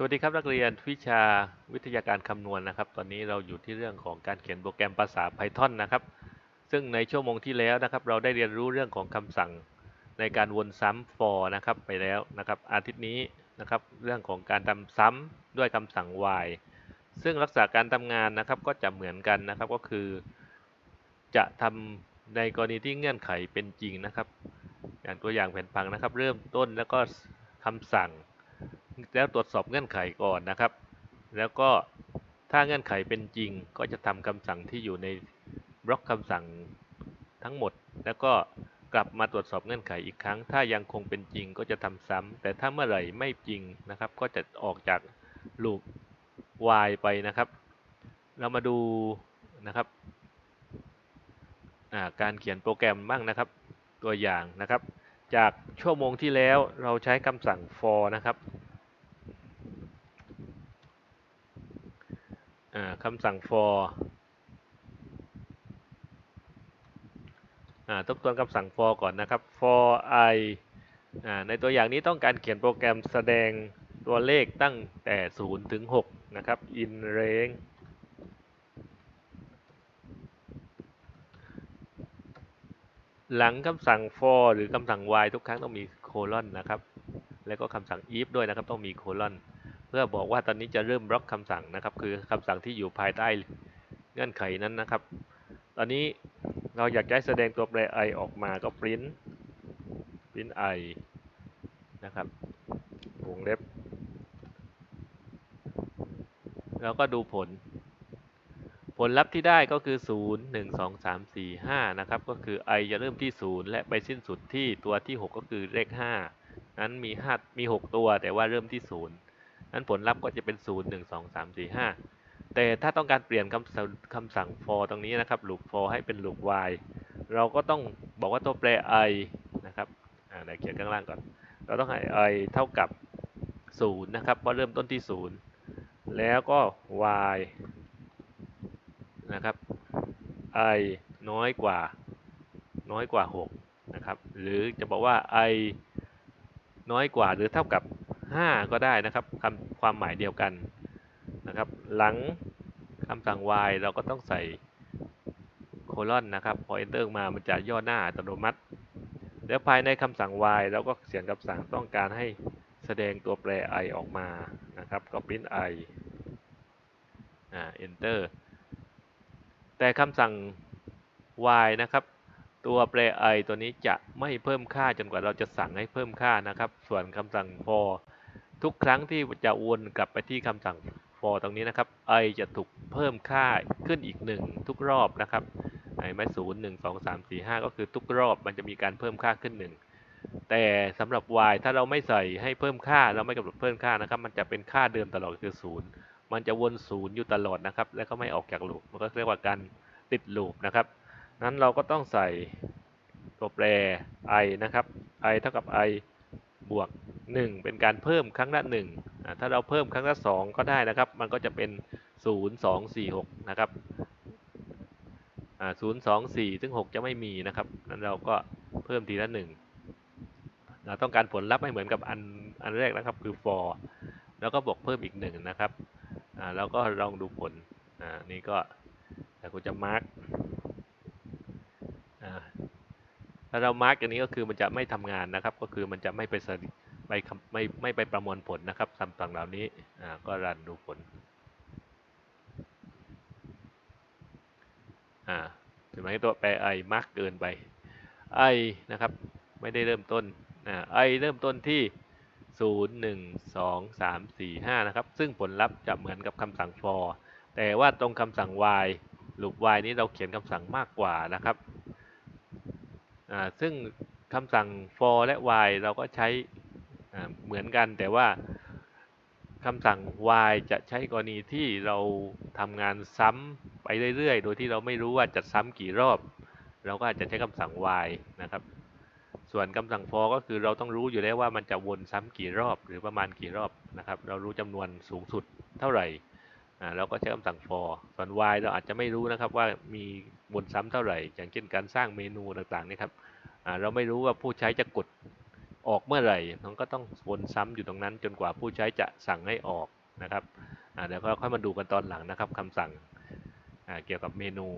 สวัสดีครับนักเรียนวิชาวิทยาการคำนวณนะครับ ตอนนี้เราอยู่ที่เรื่องของการเขียนโปรแกรมภาษา Python นะครับ ซึ่งในชั่วโมงที่แล้วนะครับ เราได้เรียนรู้เรื่องของคำสั่งในการวนซ้ำ for นะครับไปแล้วนะครับ อาทิตย์นี้นะครับเรื่องของการทำซ้ำด้วยคำสั่ง while ซึ่งลักษณะการทำงานนะครับก็จะเหมือนกันนะครับก็คือ จะทำในกรณีที่เงื่อนไขเป็นจริงนะครับ อย่างตัวอย่างแผนผังนะครับ เริ่มต้นแล้วก็คำสั่ง แล้วตรวจสอบเงื่อนไขก่อนนะครับ แล้วก็ถ้าเงื่อนไขเป็นจริงก็จะทำคำสั่งที่อยู่ในบล็อกคำสั่งทั้งหมด แล้วก็กลับมาตรวจสอบเงื่อนไขอีกครั้ง ถ้ายังคงเป็นจริงก็จะทำซ้ำแต่ถ้าเมื่อไหร่ไม่จริงนะครับ ก็จะออกจากลูป while ไปนะครับ เรามาดูนะครับการเขียนโปรแกรมบ้างนะครับ ตัวอย่างนะครับ จากชั่วโมงที่แล้วเราใช้คำสั่ง for นะครับ คำสั่ง for ทบทวนคำสั่ง for ก่อนนะครับ for i ในตัวอย่างนี้ต้องการเขียนโปรแกรมแสดงตัวเลขตั้งแต่ 0 ถึง 6 นะครับ in range หลังคำสั่ง for หรือคำสั่ง while ทุกครั้งต้องมีโคลอนนะครับ แล้วก็คำสั่ง if ด้วยนะครับ ต้องมีโคลอน เพื่อบอกว่าตอนนี้จะเริ่มบล็อกคำสั่งนะครับ คือคำสั่งที่อยู่ภายใต้เงื่อนไขนั้นนะครับ ตอนนี้เราอยากจะแสดงตัวแปร i ออกมาก็ print print i นะครับวงเล็บ แล้วก็ดูผล ผลลัพธ์ที่ได้ก็คือ 0 1 2 3 4 5 นะครับ ก็คือ i จะเริ่มที่ 0 และไปสิ้นสุดที่ตัวที่ 6 ก็คือเลข 5 นั้นมี 5 มี 6 ตัวแต่ว่าเริ่มที่ 0 นั้นผลลัพธ์ก็จะเป็น 0 1 2 3 4 5 แต่ถ้าต้องการเปลี่ยนคำสั่งคำสั่ง for ตรงนี้นะครับ loop for ให้เป็น loop while เราก็ต้องบอกว่าตัวแปร i นะครับอ่าเดี๋ยวเขียนข้างล่างก่อน เราต้องให้ i เท่ากับ 0 นะครับ เพราะเริ่มต้นที่ 0 แล้วก็ y นะครับ i น้อยกว่า น้อยกว่า 6 นะครับ หรือจะบอกว่า i น้อยกว่าหรือเท่ากับ 5 ก็ได้นะครับคำความหมายเดียวกันนะครับ หลังคำสั่ง y เราก็ต้องใส่โคลอนนะครับ พอ enter มามันจะย่อหน้าอัตโนมัติ แล้วภายในคำสั่ง y เราก็เขียนคำสั่งต้องการให้แสดงตัวแปร i ออกมานะครับก็ print i อ่า enter แต่คำสั่ง y นะครับ ตัวแปร i ตัวนี้จะไม่เพิ่มค่าจนกว่าเราจะสั่งให้เพิ่มค่านะครับ ส่วนคำสั่ง for ทุกครั้งที่จะวนกลับไปที่คำสั่ง for ตรงนี้นะครับ i จะถูกเพิ่มค่าขึ้นอีก 1 ทุกรอบนะครับไอ้ไม่ศูนย์หนึ่งสองสามสี่ห้าก็คือทุกรอบมันจะมีการเพิ่มค่าขึ้น 1 แต่สำหรับ y ถ้าเราไม่ใส่ให้เพิ่มค่าเราไม่กำหนดเพิ่มค่านะครับ มันจะเป็นค่าเดิมตลอดคือ 0 มันจะวนศูนย์อยู่ตลอดนะครับ แล้วก็ไม่ออกจากลูปมันก็เรียกว่าการติดลูปนะครับนั้นเราก็ต้องใส่ตัวแปร i นะครับ i เท่ากับ i บวก 1 เป็นการเพิ่มครั้งละ1ถ้าเราเพิ่มครั้งละ 2 ก็ได้นะครับ มันก็จะเป็น 0 2 4 6 นะครับ0 2 4ซึ่ง 6 จะไม่มีนะครับ นั้นเราก็เพิ่มทีละ 1 เราต้องการผลลัพธ์ให้เหมือนกับอันอันแรกนะครับคือ for แล้วก็บวกเพิ่มอีก 1 นะครับแล้วก็ลองดูผลนี่ก็แต่คุณจะมาร์ก ถ้าเรามาร์กอย่างนี้ก็คือมันจะไม่ทำงานนะครับ ก็คือมันจะไม่ไปไปไม่ไม่ไปประมวลผลนะครับคำสั่งเหล่านี้อ่าก็รันดูผลอ่าถึงแม้ตัวแปร i มากเกินไป i นะครับ ไม่ได้เริ่มต้นอ่า i เริ่มต้นที่ 0 1 2 3 4 5 นะครับ ซึ่งผลลัพธ์จะเหมือนกับคำสั่ง for แต่ว่าตรงคำสั่ง while ลูป while นี้เราเขียนคำสั่งมากกว่านะครับ ซึ่งคำสั่ง for และ while เราก็ใช้เหมือนกันแต่ว่าคำสั่ง while จะใช้กรณีที่เราทำงานซ้ำไปเรื่อยๆ โดยที่เราไม่รู้ว่าจะซ้ำกี่รอบ เราก็อาจจะใช้คำสั่ง while นะครับ ส่วนคำสั่ง for ก็คือเราต้องรู้อยู่แล้วว่ามันจะวนซ้ำกี่รอบ หรือประมาณกี่รอบนะครับ เรารู้จำนวนสูงสุดเท่าไหร่ เราก็ใช้คำสั่ง for ส่วน while เราอาจจะไม่รู้นะครับว่ามีวนซ้ำเท่าไหร่ อย่างเช่นการสร้างเมนูต่างๆนี่ครับเราไม่รู้ว่าผู้ใช้จะกดออกเมื่อไหร่มันก็ต้องวนซ้ำอยู่ตรงนั้น จนกว่าผู้ใช้จะสั่งให้ออกนะครับอ่าเดี๋ยวก็ค่อยมาดูกันตอนหลังนะครับคำสั่งอ่าเกี่ยวกับเมนู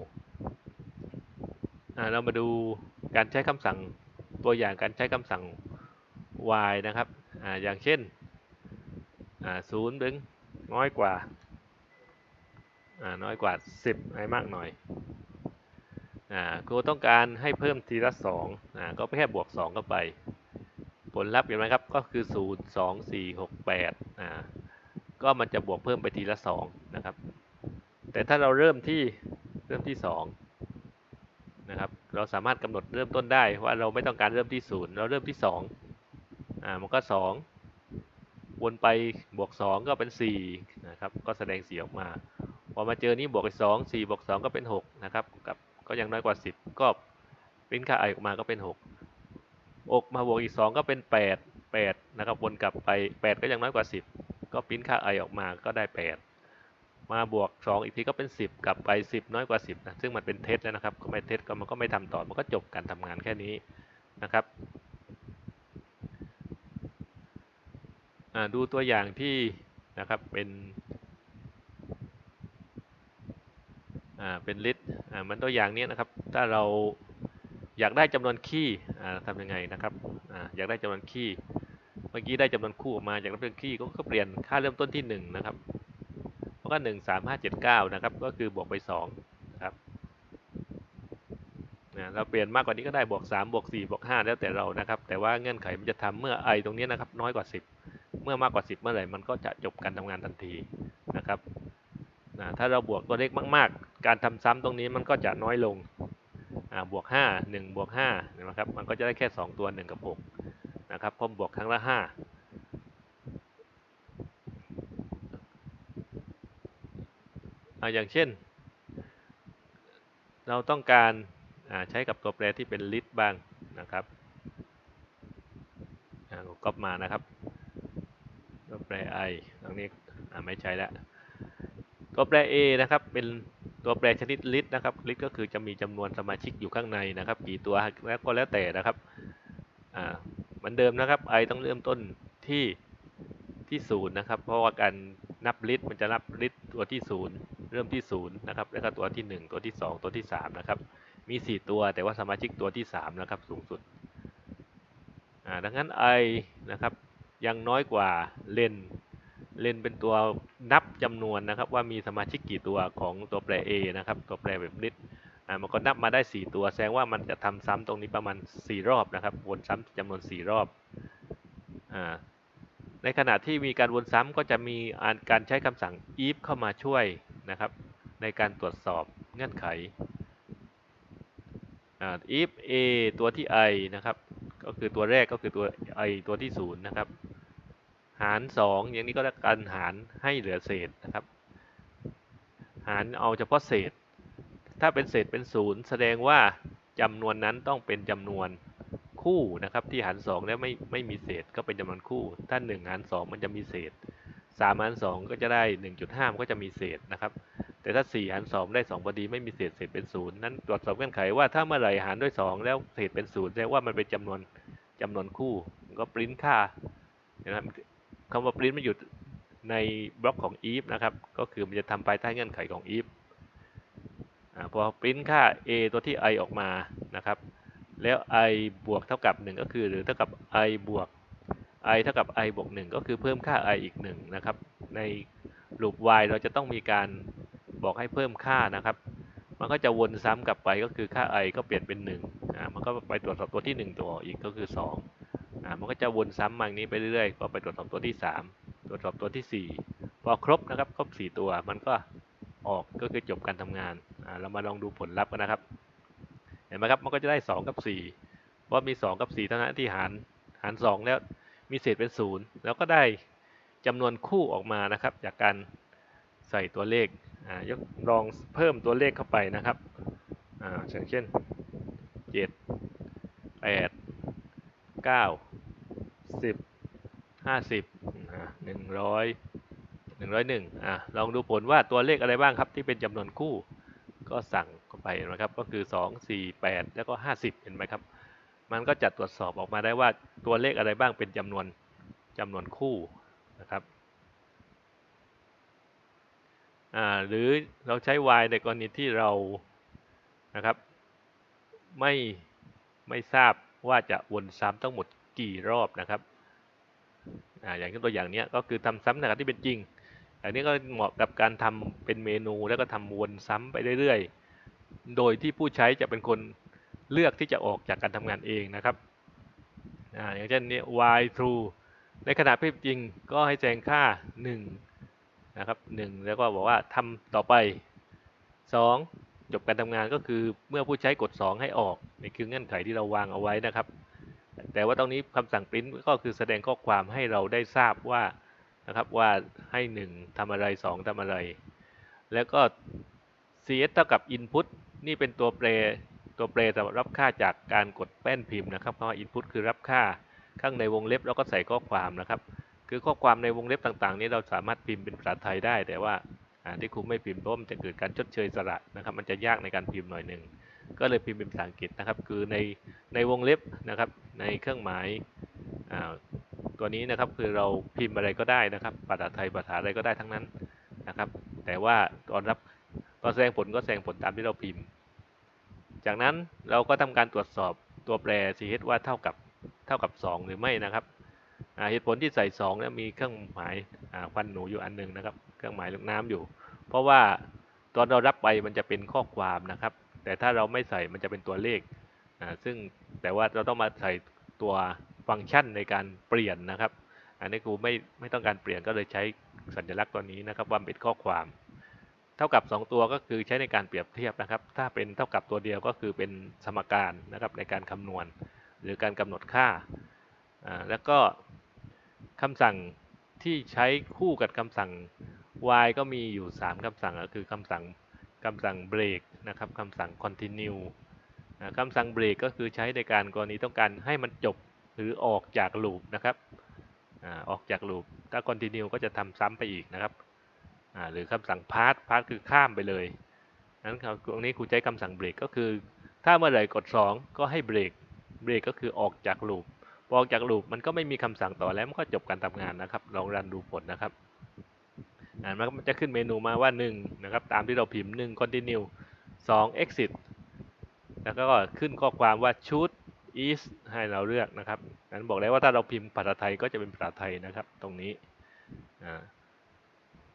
อ่าเรามาดูการใช้คำสั่งตัวอย่างการใช้คำสั่ง y นะครับอ่าอย่างเช่นอ่าศูนย์ถึงน้อยกว่า น้อยกว่า 10 ให้มากหน่อยอ่าครูต้องการให้เพิ่มทีละ2อ่าก็แค่บวก 2 เข้าไป ผลลัพธ์เห็นไหมครับ ก็คือ 0 2 4 6 8อ่าก็มันจะบวกเพิ่มไปทีละ 2 นะครับ แต่ถ้าเราเริ่มที่เริ่มที่ 2 นะครับ เราสามารถกำหนดเริ่มต้นได้ว่าเราไม่ต้องการเริ่มที่ 0 เราเริ่มที่ 2 อ่า มันก็ 2 วนไปบวก 2 ก็เป็น 4 นะครับ ก็แสดงสีออกมา พอมาเจอนี้บวกอีก2 4บวก2ก็เป็น6นะครับกับก็ยังน้อยกว่า10ก็ปริ้นค่า i อออกมาก็เป็น6อกมาบวกอีก2ก็เป็น8 8นะครับวนกลับไป8ก็ยังน้อยกว่า10ก็ปริ้นค่า i อออกมาก็ได้8มาบวก 2 อีกทีก็เป็น 10 กลับไป 10 น้อยกว่า 10นะซึ่งมันเป็นเท็จแล้วนะครับก็ไม่เท็จก็มันก็ไม่ทำต่อมันก็จบการทำงานแค่นี้นะครับดูตัวอย่างที่นะครับเป็น อ่าเป็นลิต์อ่ามันตัวอย่างนี้นะครับ ถ้าเราอยากได้จำนวนคีย์อ่าทำยังไงนะครับอ่าอยากได้จำนวนคีย์เมื่อกี้ได้จำนวนคู่ออกมาจากนั้นเป็นคีย์ก็เปลี่ยนค่าเริ่มต้นที่ 1 นะครับเพราะก็1 3 5 7 9นะครับ ก็คือบวกไป2นะครับเราเปลี่ยนมากกว่านี้ก็ได้บวก3บวก4บวก5แล้วแต่เรานะครับ แต่ว่าเงื่อนไขมันจะทำเมื่อ i ตรงนี้นะครับ น้อยกว่า 10 เมื่อมากกว่า 10 เมื่อไหร่มันก็จะจบการทำงานทันทีนะครับนะถ้าเราบวกตัวเลขมากๆ การทำซ้ำตรงนี้มันก็จะน้อยลงบวก 5 1บวก5นะครับมันก็จะได้แค่ 2 ตัว 1 กับ 6 นะครับพอบวกครั้งละ 5อาอย่างเช่น เราต้องการใช้กับตัวแปรที่เป็น list บ้างนะครับก๊อปมานะครับ ตัวแปร i ตรงนี้ไม่ใช้แล้วตัวแปร a นะครับเป็น ตัวแปรชนิด list นะครับ list ก็คือจะมีจำนวนสมาชิกอยู่ข้างในนะครับ กี่ตัวแล้วก็แล้วแต่นะครับอ่าเหมือนเดิมนะครับ i ต้องเริ่มต้นที่ที่ศูนย์นะครับ เพราะว่าการนับ list มันจะนับ list ตัวที่ศูนย์เริ่มที่ศูนย์นะครับแล้วก็ตัวที่ 1 ตัวที่ 2 ตัวที่3นะครับมี 4 ตัวแต่ว่าสมาชิกตัวที่3นะครับสูงสุดอ่าดังนั้น i นะครับยังน้อยกว่าเลน เลนเป็นตัวนับจำนวนนะครับ ว่ามีสมาชิกกี่ตัวของตัวแปร a นะครับ ตัวแปรแบบลิตอ่ามันก็นับมาได้ 4 ตัว แสดงว่ามันจะทำซ้ำตรงนี้ประมาณ 4 รอบนะครับ วนซ้ำจำนวน 4 รอบอ่าในขณะที่มีการวนซ้ำก็จะมีการใช้คำสั่ง if เข้ามาช่วยนะครับ ในการตรวจสอบเงื่อนไข if a ตัวที่ i นะครับ ก็คือตัวแรกก็คือตัว i ตัวที่ 0 นะครับ หาร 2 อย่างนี้ก็จะการหารให้เหลือเศษนะครับ หารเอาเฉพาะเศษ ถ้าเป็นเศษเป็นศูนย์แสดงว่าจำนวนนั้นต้องเป็นจำนวนคู่นะครับ ที่หาร 2 แล้วไม่ไม่มีเศษก็เป็นจำนวนคู่ ถ้า 1 หาร 2 มันจะมีเศษ 3 หาร 2 ก็จะได้ 1.5 มันก็จะมีเศษนะครับแต่ถ้า 4 หาร 2 ได้ 2 พอดีไม่มีเศษเศษเป็นศูนย์นั้นตรวจสอบเงื่อนไขว่าถ้าเมื่อไหร่หารด้วย 2 แล้วเศษเป็นศูนย์แสดงว่ามันเป็นจำนวนจำนวนคู่ก็ปริ้นค่านะครับ คำว่า print มันอยู่ในบล็อกของ if นะครับ ก็คือมันจะทำภายใต้เงื่อนไขของ if อพอ print ค่า a ตัวที่ i ออกมานะครับ แล้ว i บวกเท่ากับ 1 ก็คือ หรือเท่ากับ i บวก i เท่ากับ i บวก 1 ก็คือเพิ่มค่า i อีก 1 นะครับ ในลูป while เราจะต้องมีการบอกให้เพิ่มค่านะครับ มันก็จะวนซ้ำกลับไปก็คือค่า i ก็เปลี่ยนเป็น1อ่ามันก็ไปตรวจสอบตัวที่ 1 ตัวอีกก็คือ 2 มันก็จะวนซ้ำมาอย่างนี้ไปเรื่อยๆก็ไปตรวจสอบตัวที่ 3 ตรวจสอบตัวที่ 4 พอครบนะครับครบ 4 ตัวมันก็ออกก็คือจบการทำงานเรามาลองดูผลลัพธ์กันนะครับ เห็นไหมครับมันก็จะได้ 2 กับ4เพราะมี 2 กับ 4 เท่านั้นที่หารหาร 2 แล้วมีเศษเป็น 0 แล้วก็ได้จำนวนคู่ออกมานะครับ จากการใส่ตัวเลขอยกลองเพิ่มตัวเลขเข้าไปนะครับอ่าอย่างเช่น 7 8 9 สิบห้าสิบหนึ่งร้อยหนึ่งร้อยหนึ่งอะลองดูผลว่าตัวเลขอะไรบ้างครับที่เป็นจำนวนคู่ ก็สั่งเข้าไปนะครับก็คือสองสี่แปดแล้วก็ห้าสิบเห็นไหมครับ มันก็จะตรวจสอบออกมาได้ว่าตัวเลขอะไรบ้างเป็นจำนวนจำนวนคู่นะครับหรือเราใช้ y ในกรณีที่เรานะครับ ไม่ไม่ทราบว่าจะวนซ้ำทั้งหมด กี่รอบนะครับออย่างเช่นตัวอย่างนี้ก็คือทำซ้ำในขณะที่เป็นจริง อันนี้ก็เหมาะกับการทำเป็นเมนูแล้วก็ทำวนซ้ำไปเรื่อยๆ โดยที่ผู้ใช้จะเป็นคนเลือกที่จะออกจากการทำงานเองนะครับออย่างเช่นนี้ y true ในขณะที่เป็นจริงก็ให้แจ้งค่า 1 นะครับ 1 แล้วก็บอกว่าทำต่อไป 2 จบการทำงานก็คือเมื่อผู้ใช้กด 2 ให้ออกนี่คือเงื่อนไขที่เราวางเอาไว้นะครับ แต่ว่าตรงนี้คำสั่ง print ก็คือแสดงข้อความให้เราได้ทราบว่านะครับว่าให้ 1ทำอะไร 2ทำอะไร แล้วก็ cs เท่ากับ input นี่เป็นตัวแปรตัวแปรสำหรับรับค่าจากการกดแป้นพิมพ์นะครับเพราะว่า input คือรับค่าข้างในวงเล็บแล้วก็ใส่ข้อความนะครับ คือข้อความในวงเล็บต่างๆ นี้เราสามารถพิมพ์เป็นภาษาไทยได้แต่ว่าที่ครูไม่พิมพ์เพราะมันจะเกิดการชดเชยสระนะครับ มันจะยากในการพิมพ์หน่อยหนึ่ง ก็เลยพิมพ์เป็นภาษาอังกฤษนะครับ คือในในวงเล็บนะครับ ในเครื่องหมายตัวนี้นะครับคือเราพิมพ์อะไรก็ได้นะครับภาษาไทยภาษาอะไรก็ได้ทั้งนั้นนะครับ แต่ว่าตอนรับตอนแสดงผลก็แสดงผลตามที่เราพิมพ์ จากนั้นเราก็ทำการตรวจสอบตัวแปร ch ว่าเท่ากับเท่ากับ 2 หรือไม่นะครับเหตุผลที่ใส่2เนี่ยมีเครื่องหมายควันหนูอยู่อันหนึ่งนะครับ เครื่องหมายลูกน้ำอยู่ เพราะว่าตอนเรารับไปมันจะเป็นข้อความนะครับ แต่ถ้าเราไม่ใส่มันจะเป็นตัวเลขซึ่งแต่ว่าเราต้องมาใส่ตัวฟังก์ชันในการเปลี่ยนนะครับ อันนี้ครูไม่ไม่ต้องการเปลี่ยนก็เลยใช้สัญลักษณ์ตัวนี้นะครับว่าเป็นข้อความ เท่ากับ 2 ตัวก็คือใช้ในการเปรียบเทียบนะครับ ถ้าเป็นเท่ากับตัวเดียวก็คือเป็นสมการนะครับในการคำนวณ หรือการกำหนดค่า แล้วก็คำสั่งที่ใช้คู่กับคำสั่ง y ก็มีอยู่ 3คำสั่งก็คือคำสั่ง คำสั่งเบรกนะครับคำสั่ง continue คำสั่งเบรกก็คือใช้ในการกรณีต้องการให้มันจบหรือออกจากลูปนะครับออกจากลูปถ้า continue ก็จะทำซ้ำไปอีกนะครับ หรือคำสั่ง pass pass คือข้ามไปเลย นั้นตรงนี้ครูใช้คำสั่งเบรกก็คือ ถ้าเมื่อไหร่กด 2 ก็ให้เบรกเบรกก็คือออกจากลูปออกจากลูปมันก็ไม่มีคำสั่งต่อแล้วมันก็จบการทำงานนะครับ ลองรันดูผลนะครับ มันจะขึ้นเมนูมาว่า 1 นะครับ ตามที่เราพิมพ์ 1 continue 2 exit แล้วก็ขึ้นข้อความว่า shoot is ให้เราเลือกนะครับนั้นบอกแล้วว่าถ้าเราพิมพ์ภาษาไทยก็จะเป็นภาษาไทยนะครับ ตรงนี้อ่า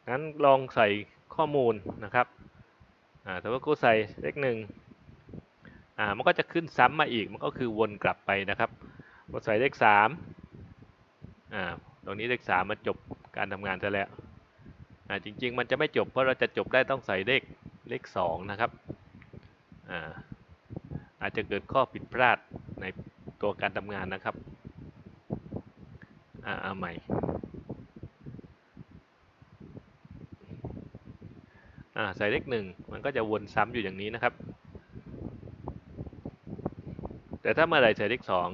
งั้นลองใส่ข้อมูลนะครับอ่าแต่ว่ากูใส่เลขหนึ่งอ่ามันก็จะขึ้นซ้ำมาอีก มันก็คือวนกลับไปนะครับพอใส่เลขสามอ่า ตรงนี้เลขสามมันจบการทำงานซะแล้ว อ่าจริง ๆ มันจะไม่จบเพราะเราจะจบได้ต้องใส่เลขเลขสองนะครับอ่าอาจจะเกิดข้อผิดพลาดในตัวการทำงานนะครับอ่าเอาใหม่อ่าใส่เลขหนึ่งมันก็จะวนซ้ำอยู่อย่างนี้นะครับ แต่ถ้าเมื่อไรใส่เลขสอง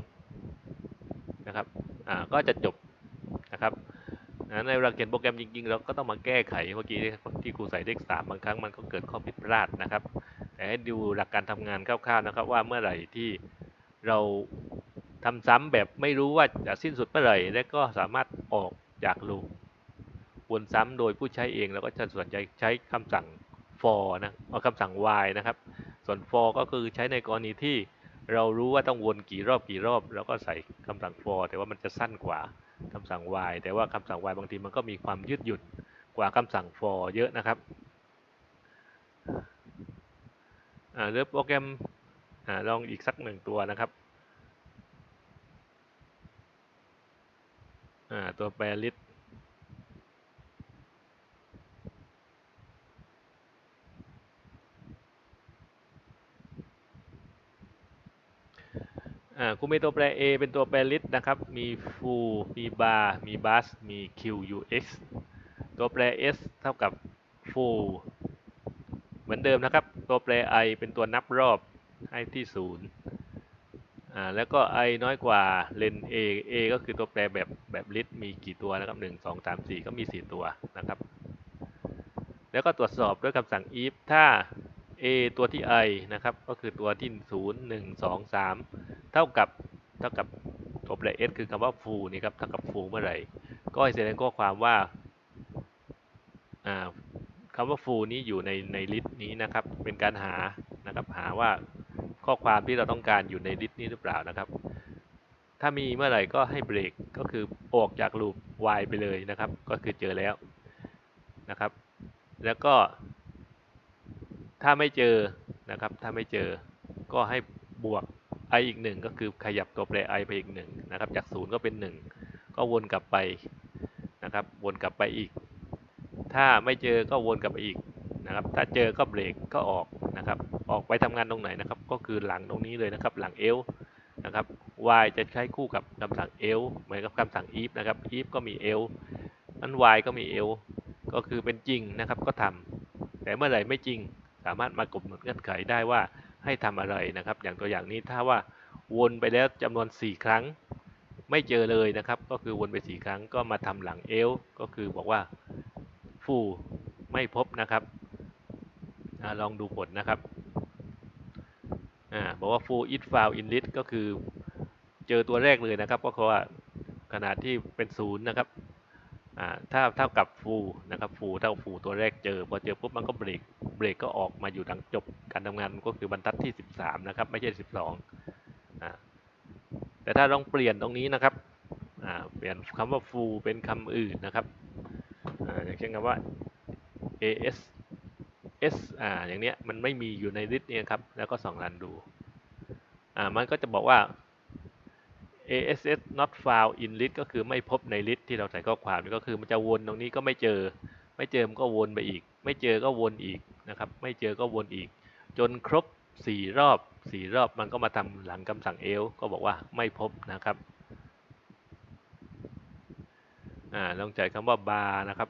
นะครับอ่าก็จะจบนะครับ ในเวลาเขียนโปรแกรมจริงๆเราก็ต้องมาแก้ไขเมื่อกี้ที่ครูใส่เลขสามบางครั้งมันก็เกิดข้อผิดพลาดนะครับ แต่ให้ดูหลักการทำงานคร่าวๆนะครับ ว่าเมื่อไหร่ที่เราทำซ้ำแบบไม่รู้ว่าจะสิ้นสุดเมื่อไหร่ และก็สามารถออกจากลูปวนซ้ำโดยผู้ใช้เองเราก็จะส่วนใหญ่ใช้คำสั่ง for นะเอาคำสั่ง while นะครับ ส่วน for ก็คือใช้ในกรณีที่เรารู้ว่าต้องวนกี่รอบกี่รอบ แล้วก็ใส่คำสั่ง for แต่ว่ามันจะสั้นกว่า คำสั่ง y แต่ว่าคำสั่ง y บางทีมันก็มีความยืดหยุ่นกว่าคำสั่ง for เยอะนะครับเรือโปรแกรมอลองอีกสักหนึ่งตัวนะครับตัวแปรลิสคุ ณมีตัวแปร A เป็นตัวแปรลิสนะครับ มี full มี bar มี bus มี q u x ตัวแปร S เท่ากับ full เหมือนเดิมนะครับ ตัวแปร i เป็นตัวนับรอบให้ที่ศูนย์อ่า แล้วก็ i น้อยกว่าเลน a a ก็คือตัวแปรแบบแบบลิสมีกี่ตัวนะครับหนึ่งสองสามสี่ก็มีสี่ตัวนะครับ แล้วก็ตรวจสอบด้วยคำสั่ง if ถ้า a ตัวที่ i นะครับ ก็คือตัวที่ศูนย์หนึ่งสองสาม เท่ากับเท่ากับตัวแปร s คือคำว่า full นี่ครับเท่ากับ full เมื่อไหร่ ก็ให้แสดงข้อความว่าอ่าคำว่า full นี้อยู่ในใน list นี้นะครับ เป็นการหานะครับหาว่าข้อความที่เราต้องการอยู่ใน list นี้หรือเปล่านะครับ ถ้ามีเมื่อไหร่ก็ให้เบรกก็คือออกจากลูป while ไปเลยนะครับ ก็คือเจอแล้วนะครับ แล้วก็ ถ้าไม่เจอนะครับ ถ้าไม่เจอก็ให้บวก i อีกหนึ่งก็คือขยับตัวแปร i ไปอีกหนึ่งนะครับ จากศูนย์ก็เป็นหนึ่งก็วนกลับไปนะครับ วนกลับไปอีก ถ้าไม่เจอก็วนกลับไปอีกนะครับ ถ้าเจอก็เบรกก็ออกนะครับ ออกไปทำงานตรงไหนนะครับ ก็คือหลังตรงนี้เลยนะครับ หลังเอลนะครับ y จะใช้คู่กับคำสั่งเอลเหมือนกับคำสั่ง if นะครับ if ก็มีเอลนั้น y ก็มีเอลก็คือเป็นจริงนะครับก็ทำแต่เมื่อไหร่ไม่จริงสามารถมากำหนดเงื่อนไขได้ว่า ให้ทำอะไรนะครับ อย่างตัวอย่างนี้ถ้าว่าวนไปแล้วจำนวน 4 ครั้ง ไม่เจอเลยนะครับ ก็คือวนไป 4 ครั้งก็มาทำหลังเอลก็คือบอกว่าฟูไม่พบนะครับอลองดูผลนะครับอบอกว่า full it found in list ก็คือเจอตัวแรกเลยนะครับ ก็คือว่าขนาดที่เป็นศูนย์นะครับถ้าเท่ากับ full นะครับ full เท่า full ตัวแรกเจอ พอเจอปุ๊บมันก็เบรก รกก็ออกมาอยู่ดังจบการทำงานก็คือบรรทัดที่ 13 นะครับ ไม่ใช่ 12แต่ถ้าลองเปลี่ยนตรงนี้นะครับเปลี่ยนคำว่า full เป็นคำอื่นนะครับอย่างเช่นคำว่า as s อ่าอย่างเนี้ยมันไม่มีอยู่ในลิสต์เนี่ยครับแล้วก็ส่องรันดูอ่ามันก็จะบอกว่า ass not found in list ก็คือไม่พบในลิสต์ที่เราใส่ข้อความนี่ก็คือมันจะวนตรงนี้ก็ไม่เจอ ไม่เจอมันก็วนไปอีก ไม่เจอก็วนอีกนะครับ ไม่เจอก็วนอีก จนครบ 4 รอบ 4 รอบมันก็มาทำหลังคำสั่ง else ก็บอกว่าไม่พบนะครับอ่าลองใช้คำว่า bar นะครับ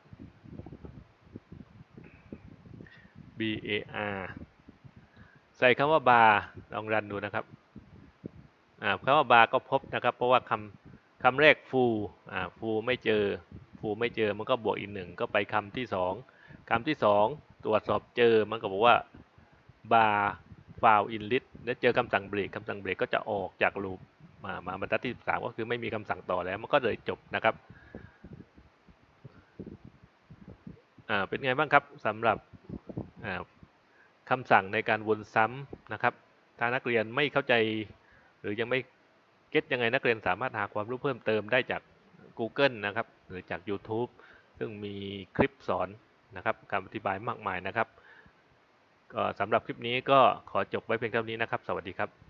b a r ใส่คำว่า bar ลองรันดูนะครับอ่าคำว่า bar ก็พบนะครับ เพราะว่าคำคำแรก full อ่า full ไม่เจอ full ไม่เจอมันก็บวกอีกหนึ่งก็ไปคำที่สองคำที่สองตรวจสอบเจอมันก็บอกว่า bar found in list แล้วเจอคำสั่งเบรกคำสั่งเบรกก็จะออกจากลูปมามาบรรทัดที่สามก็คือไม่มีคำสั่งต่อแล้วมันก็เลยจบนะครับอ่าเป็นไงบ้างครับสำหรับคำสั่งในการวนซ้ำนะครับถ้านักเรียนไม่เข้าใจหรือยังไม่เก็ตยังไงนักเรียนสามารถหาความรู้เพิ่มเติมได้จาก Google นะครับ หรือจาก YouTube ซึ่งมีคลิปสอนนะครับ การอธิบายมากมายนะครับก็สำหรับคลิปนี้ก็ขอจบไว้เพียงเท่านี้นะครับ สวัสดีครับ